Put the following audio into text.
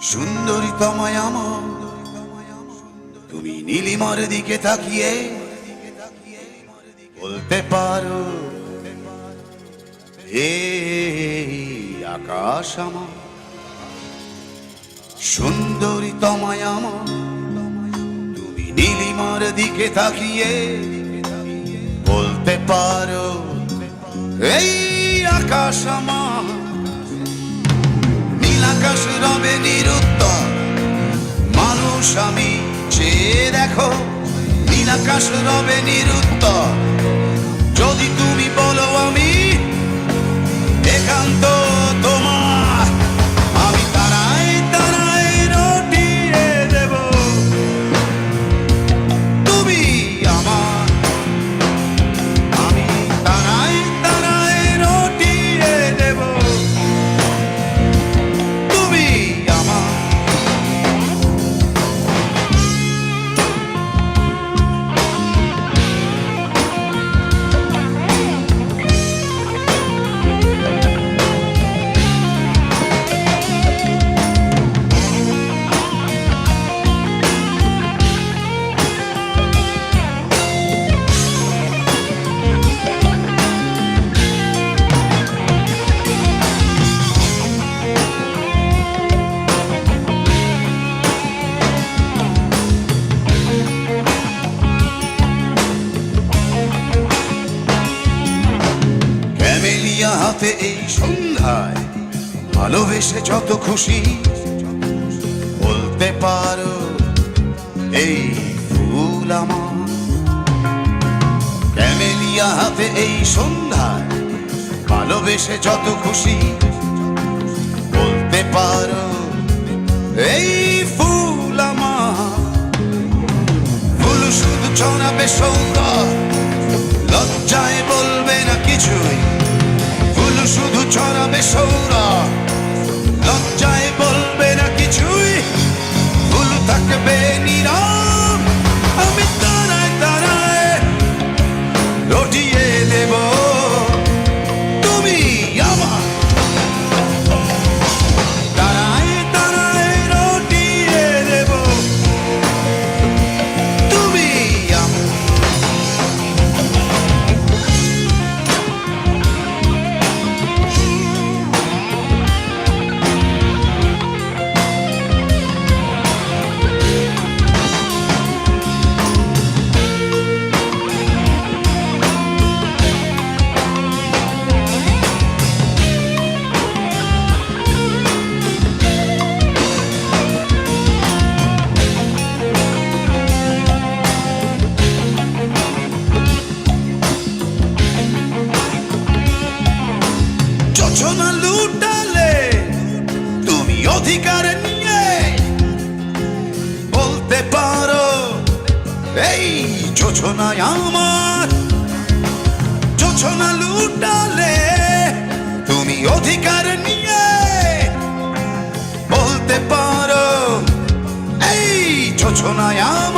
সুন্দরী তোমায় আমার, তুমি নীলিমার দিকে তাকিয়ে বলতে পারো, এ আকাশ আমার। সুন্দরী তোমায় আমার, তুমি নীলিমার দিকে তাকিয়ে বলতে পারো, এই আকাশ আমার। আকাশ রবে নিরুত্তর। মানুষ আমি চেয়ে দেখো, নীল আকাশ রবে নিরুত্তর। যদি তুমি বলো আমি হাতে এই সন্ধ্যায়। ভালোবেসে যত খুশি বলতে পারো, এই ফুল আমার। ক্যামেলিয়া হাতে এই সন্ধ্যায় ভালোবেসে যত খুশি বলতে পারো, এই ফুল আমার। ফুল শুধু ছড়াবে সৌন্দর্য যোজনায় আমার যোজনা লুটালে তুমি অধিকার নিয়ে বলতে পারো এই যোজনায় আমার